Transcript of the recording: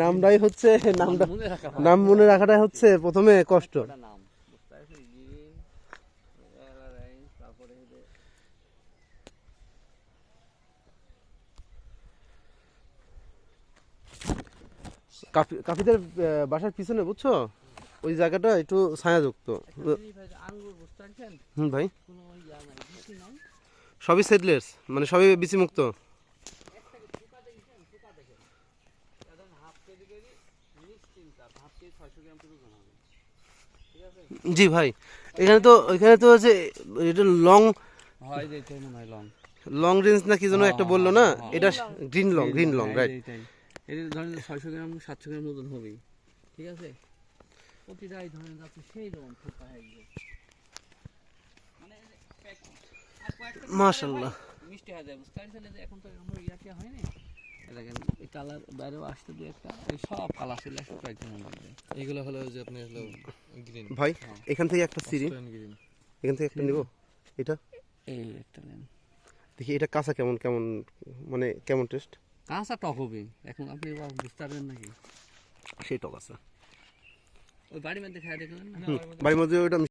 নামটাই হচ্ছে নামটা। নাম মনে রাখাটাই হচ্ছে প্রথমে কষ্ট। কাফিদের বাসার পিছনে বুঝছ? ওই জায়গাটা একটু ছায়াযুক্ত। হুম ভাই। সবই সেটলেস মানে সবই বিচি জি ভাই এখানে তো এখানে তো হচ্ছে এটা লং হয় যে এটাই মনে হয় লং লং রেঞ্জ না কি যেন একটা বলল না? হ্যাঁ, এটা green long green long right এটা ধরেন ছয়শো গ্রাম সাতশো গ্রাম মতন হবেই। ঠিক আছে? প্রতিটাই ধরেন যাচ্ছে সেই রকম ফোকা একদম মানে ভাই মিষ্টি হয়ে যায় বুঝতে পারছেন? এখন তো আমার ইয়া টিয়া হয়নি। দেখেন এই কালার বাইরেও আসতে দু একটা এই সব কালার ছিল একশো কয়েকদিনের মধ্যে। এইগুলো হলো যে আপনি হলো গ্রিন ভাই এখান থেকে একটা গ্রিন এখান থেকে একটা নিব। এটা? এই একটা নেন। দেখি এটা কাঁচা কেমন কেমন মানে কেমন টেস্ট কাঁচা টক হবে। এখন আপনি বুঝতে পারবেন নাকি? সেই টক আছে। ওই বাড়ির মধ্যে খাই দেখলেন না? বাড়ির মধ্যে ওটা